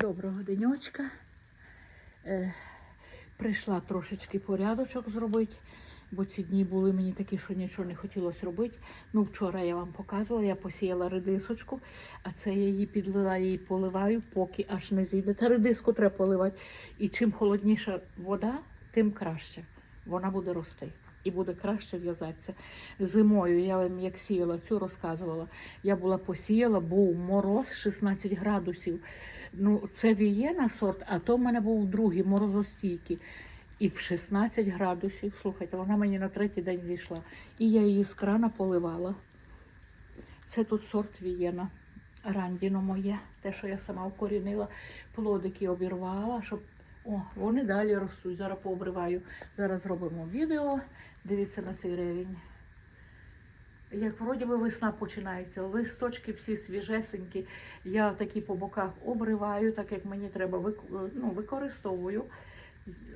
Доброго денечка. Е, прийшла трошечки порядочок зробити, бо ці дні були мені такі, що нічого не хотілося робити. Ну, вчора я вам показувала, я посіяла редисочку, а це я її підлила, її поливаю, поки аж не зійде. Та редиску треба поливати. І чим холодніша вода, тим краще. Вона буде рости. І буде краще в'язатися. Зимою я вам як сіяла цю розказувала. Я була посіяла, був мороз 16 градусів. Ну, це вієна сорт, а то в мене був другий морозостійкий. І в 16 градусів, слухайте, вона мені на третій день зійшла. І я її з крана поливала. Це тут сорт вієна. Рандіно моє, те, що я сама вкорінила, плодики обірвала, щоб. О, вони далі ростуть. Зараз пообриваю. Зараз зробимо відео. Дивіться на цей ревінь. Як вроді би весна починається, листочки всі свіжесенькі. Я такі по боках обриваю, так як мені треба, ну, використовую.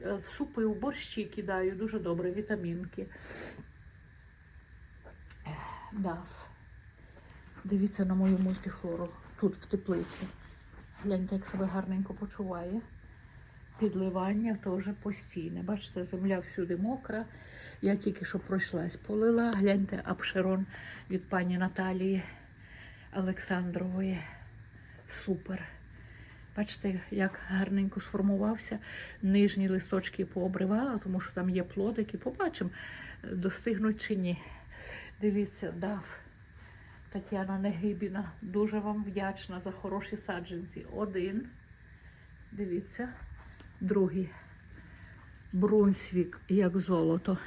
Е, В супи, в борщі кидаю, дуже добре, вітамінки. Дав. Дивіться на мою мультихлору тут в теплиці. Гляньте, як себе гарненько почуває. Підливання теж постійне. Бачите, земля всюди мокра. Я тільки що пройшлась, полила. Гляньте, апшерон від пані Наталії Олександрової. Супер. Бачите, як гарненько сформувався. Нижні листочки пообривала, тому що там є плодики. Побачимо, достигнуть чи ні. Дивіться, дав. Тетяна Негибіна. Дуже вам вдячна за хороші саджанці. Один. Дивіться. Другий. Брунсвік, як золото.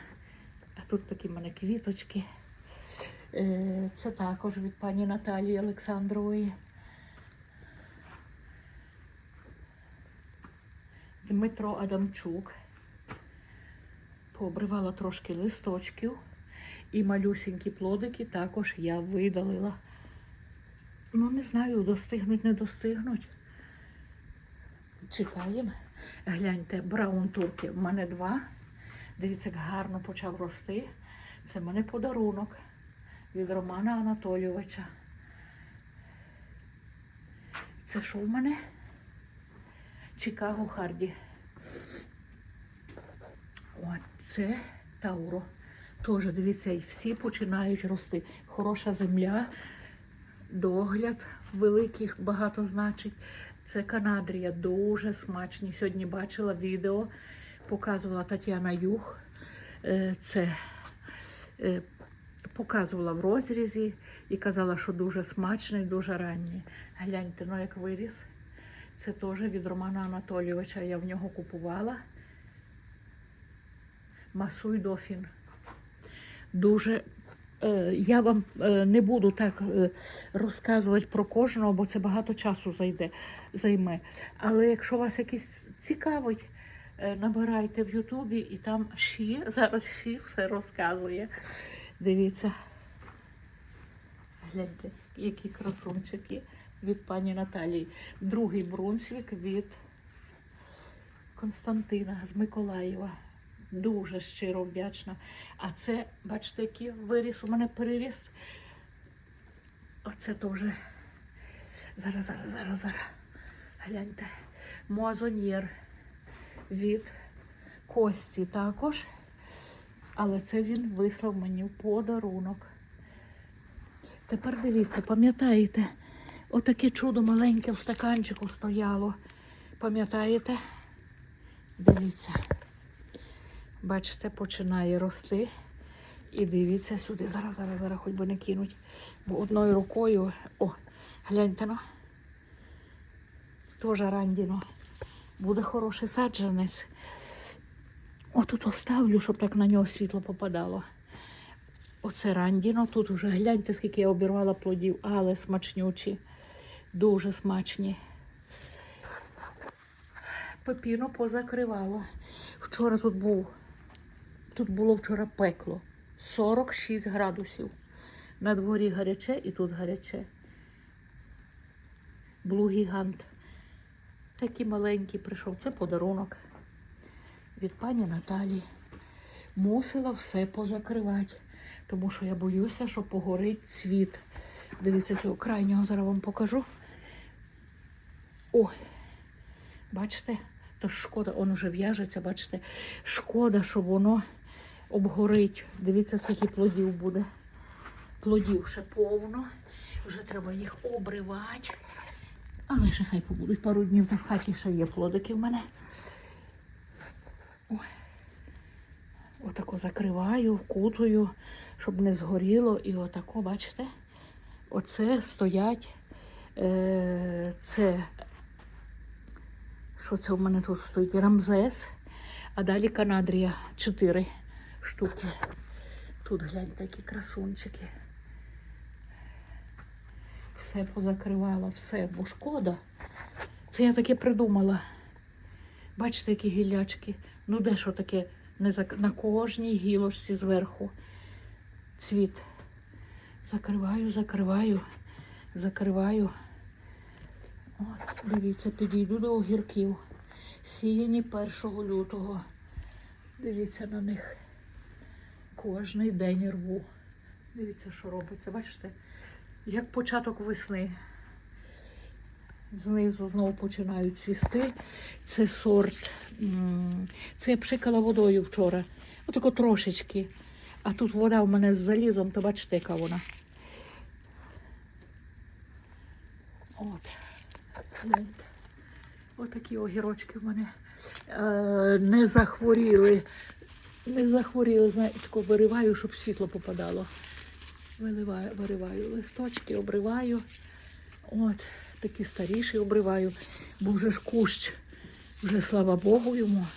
А тут такі в мене квіточки. Е, Це також від пані Наталії Олександрової. Дмитро Адамчук. Пообривала трошки листочків. І малюсінькі плодики також я видалила. Ну, не знаю, достигнуть, не достигнуть. Чекаємо. Гляньте, браун турки. В мене два. Дивіться, як гарно почав рости. Це в мене подарунок від Романа Анатолійовича. Це що в мене? Чикаго Харді. От це Тауро. Теж, дивіться, і всі починають рости. Хороша земля, догляд великих багато значить. Це Канадрія, дуже смачні. Сьогодні бачила відео, показувала Тетяна Юх. Е, Це е, показувала в розрізі і казала, що дуже смачний, дуже ранній. Гляньте, ну як виріс. Це теж від Романа Анатолійовича. Я в нього купувала. Масуй дофін. Дуже Я вам е, не буду так е, розказувати про кожного, бо це багато часу зайде, займе. Але якщо вас якийсь цікавить, е, набирайте в Ютубі і там Ші, зараз Ші все розказує. Дивіться. Гляньте, які красунчики від пані Наталії. Другий Брунсвік від Константина з Миколаєва. Дуже щиро вдячна. А це, бачите, який виріс у мене переріст. Оце теж. Зараз, зараз, зараз, зараз. Гляньте. Муазоньєр від Кості також. Але це він вислав мені в подарунок. Тепер дивіться, пам'ятаєте, отаке чудо маленьке в стаканчику стояло. Пам'ятаєте? Дивіться. Бачите, починає рости. І дивіться сюди. Зараз, зараз, зараз, хоч би не кинуть. Бо одною рукою. О, гляньте ну. Теж рандіно. Буде хороший саджанець. Отут оставлю, щоб так на нього світло попадало. Оце рандіно. Тут вже гляньте, скільки я обірвала плодів, але смачнючі. Дуже смачні. Пепіно позакривала. Вчора тут був. Тут було вчора пекло. 46 градусів. На дворі гаряче і тут гаряче. Блу-гігант. Такий маленький прийшов. Це подарунок від пані Наталі. Мусила все позакривати, тому що я боюся, що погорить цвіт. Дивіться, цього крайнього зараз вам покажу. Ой, Бачите? То шкода, воно вже в'яжеться, бачите, шкода, що воно обгорить. Дивіться, скільки плодів буде. Плодів ще повно. Вже треба їх обривати. Але ще хай побудуть пару днів, тож в хаті ще є плодики в мене. Ой. Отако закриваю, вкутую, щоб не згоріло. І отако, бачите, оце стоять. Е, це, що це у мене тут стоїть? Рамзес, а далі Канадрія. Чотири штуки. Тут гляньте, які красунчики. Все позакривала, все, бо шкода. Це я таке придумала. Бачите, які гілячки. Ну, де що таке? Не зак... На кожній гілочці зверху цвіт. Закриваю, закриваю, закриваю. От, дивіться, підійду до огірків. Сіяні 1 лютого. Дивіться на них. Кожний день рву. Дивіться, що робиться. Бачите? Як початок весни. Знизу знову починають цвісти. Це сорт. Це я пшикала водою вчора. Отако трошечки. А тут вода в мене з залізом, то бачите, яка вона. От. Отакі огірочки в мене е, не захворіли. Не захворіли, знаєте, тако вириваю, щоб світло попадало. Виливаю, вириваю листочки, обриваю. От, такі старіші обриваю, бо вже ж кущ, вже слава Богу йому.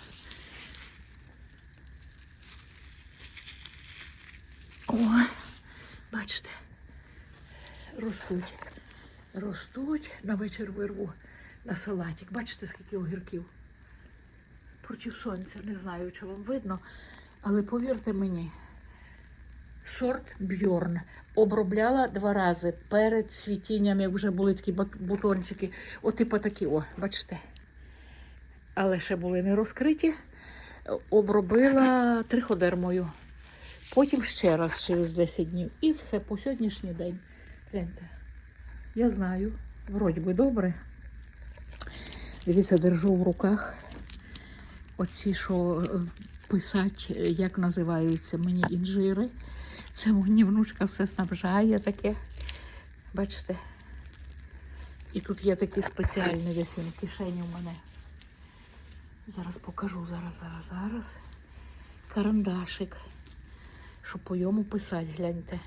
О, бачите, ростуть. Ростуть, на вечір вирву на салатик. Бачите, скільки огірків? Проти сонця, не знаю, чи вам видно, але повірте мені, сорт Бьорн обробляла два рази перед цвітінням, як вже були такі бутончики. От типу такі, о, бачите. Але ще були не розкриті. Обробила триходермою. Потім ще раз через 10 днів. І все по сьогоднішній день. Гляньте. Я знаю, вроді би добре. Дивіться, держу в руках оці, що е, писать, е, як називаються мені інжири. Це мені внучка все снабжає таке. Бачите? І тут є такий спеціальний десь він в кишені у мене. Зараз покажу, зараз, зараз, зараз. Карандашик. Щоб по йому писати, гляньте.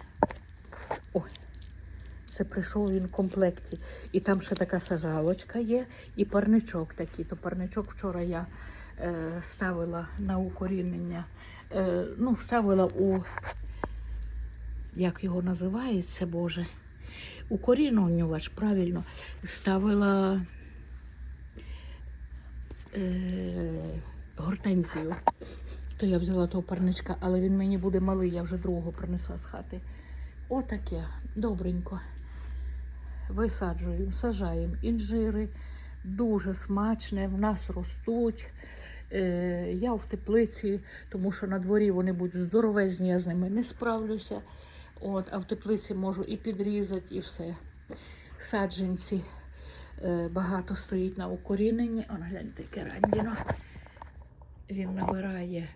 Ой. Це прийшов він в комплекті. І там ще така сажалочка є, і парничок такий. То парничок вчора я ставила на укорінення. Е, ну, вставила у, як його називається, Боже, укорінювач, правильно, вставила е, гортензію. То я взяла того парничка, але він мені буде малий, я вже другого принесла з хати. Отаке, добренько. Висаджуємо, сажаємо інжири, дуже смачне, в нас ростуть. Е, я в теплиці, тому що на дворі вони будуть здоровезні, я з ними не справлюся. От, а в теплиці можу і підрізати, і все. Саджанці е, багато стоїть на укоріненні. Он гляньте, яке рандіно. Він набирає,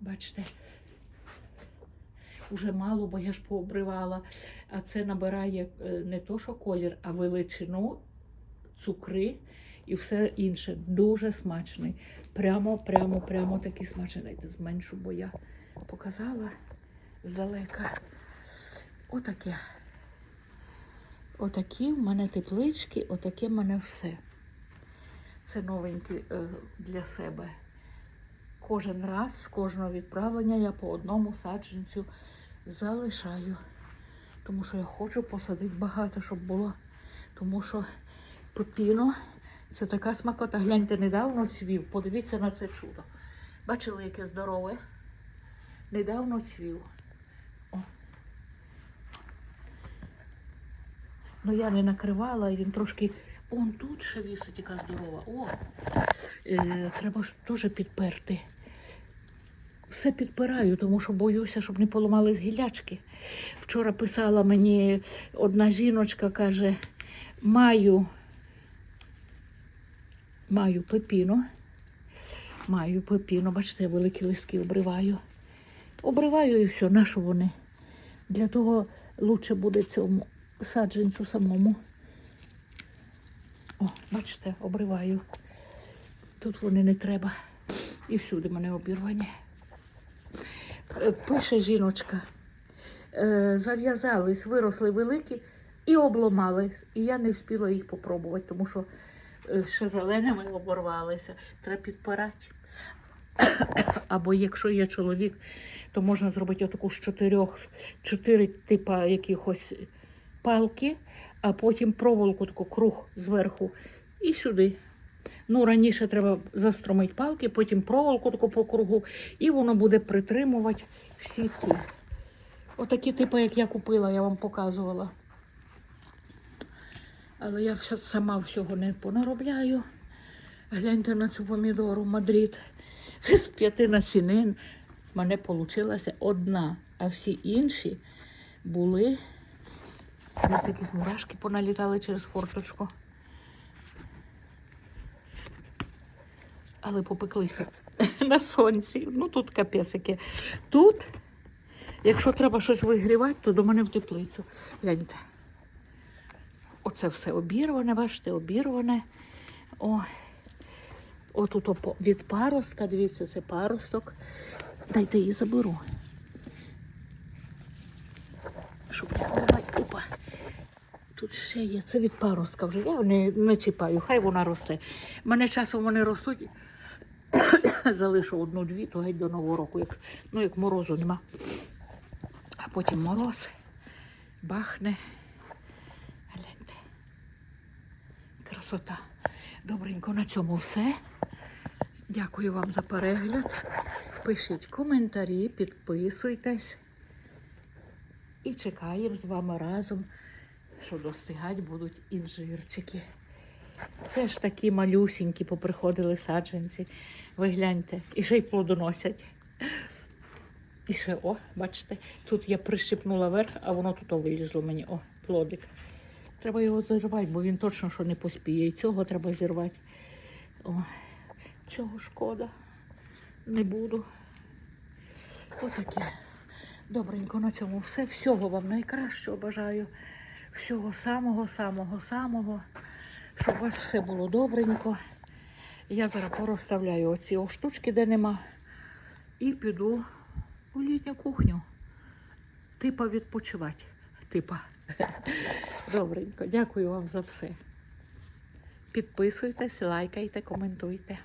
бачите, уже мало, бо я ж пообривала. А це набирає е, не то, що колір, а величину, цукри і все інше. Дуже смачний. Прямо, прямо, прямо такий смачний. Дайте зменшу, бо я показала здалека. Отаке. Отакі в мене теплички, отаке в мене все. Це новеньке е, для себе. Кожен раз з кожного відправлення я по одному саджанцю залишаю. Тому що я хочу посадити багато, щоб було. Тому що пепіно це така смакота. Гляньте, недавно цвів. Подивіться на це чудо. Бачили, яке здорове? Недавно цвів. О. Ну я не накривала, і він трошки. Он тут ще вісить, яка здорова. О, е, треба ж теж підперти. Все підпираю, тому що боюся, щоб не поламались гілячки. Вчора писала мені одна жіночка, каже, маю маю пепіно. Маю пепіно, бачите, я великі листки обриваю. Обриваю і все, на що вони? Для того лучше буде цьому саджанцю самому. О, бачите, обриваю. Тут вони не треба. І всюди мене обірвані. Е, Пише жіночка. е, Зав'язались, виросли великі і обломались. І я не встигла їх попробувати, тому що е, ще зеленими оборвалися. Треба підпирати. Або якщо є чоловік, то можна зробити отаку з чотирьох, чотири типа якихось палки, а потім проволоку таку круг зверху і сюди. Ну, раніше треба застромити палки, потім проволоку таку по кругу, і воно буде притримувати всі ці. Отакі типи, як я купила, я вам показувала. Але я сама всього не понаробляю. Гляньте на цю помідору Мадрид. Це з п'яти насінин. В мене вийшла одна, а всі інші були. Десь якісь мурашки поналітали через форточку. Але попеклися на сонці. Ну тут капець. Тут, якщо треба щось вигрівати, то до мене в теплицю. Гляньте. Оце все обірване, бачите, обірване. О, отут від паростка, дивіться, це паросток. Дайте її заберу. Опа. Тут ще є. Це від паростка вже. Я не, не чіпаю, хай вона росте. Мене часом вони ростуть. Залишу одну-дві, то геть до Нового року. Як, ну, як морозу нема. А потім мороз бахне. Гляньте. Красота. Добренько, на цьому все. Дякую вам за перегляд. Пишіть коментарі, підписуйтесь. І чекаємо з вами разом, що достигать будуть інжирчики. Це ж такі малюсінькі поприходили саджанці. Ви гляньте, і ще й плодоносять. І ще, о, бачите, тут я прищипнула верх, а воно тут вилізло мені. О, плодик. Треба його зірвати, бо він точно що не поспіє. І цього треба зірвати. О, цього шкода. Не буду. Отаке. Добренько на цьому все. Всього вам найкращого бажаю. Всього самого, самого, самого. Щоб у вас все було добренько. Я зараз порозставляю оці штучки, де нема. І піду у літню кухню. Типа відпочивати. Типа. Добренько. Дякую вам за все. Підписуйтесь, лайкайте, коментуйте.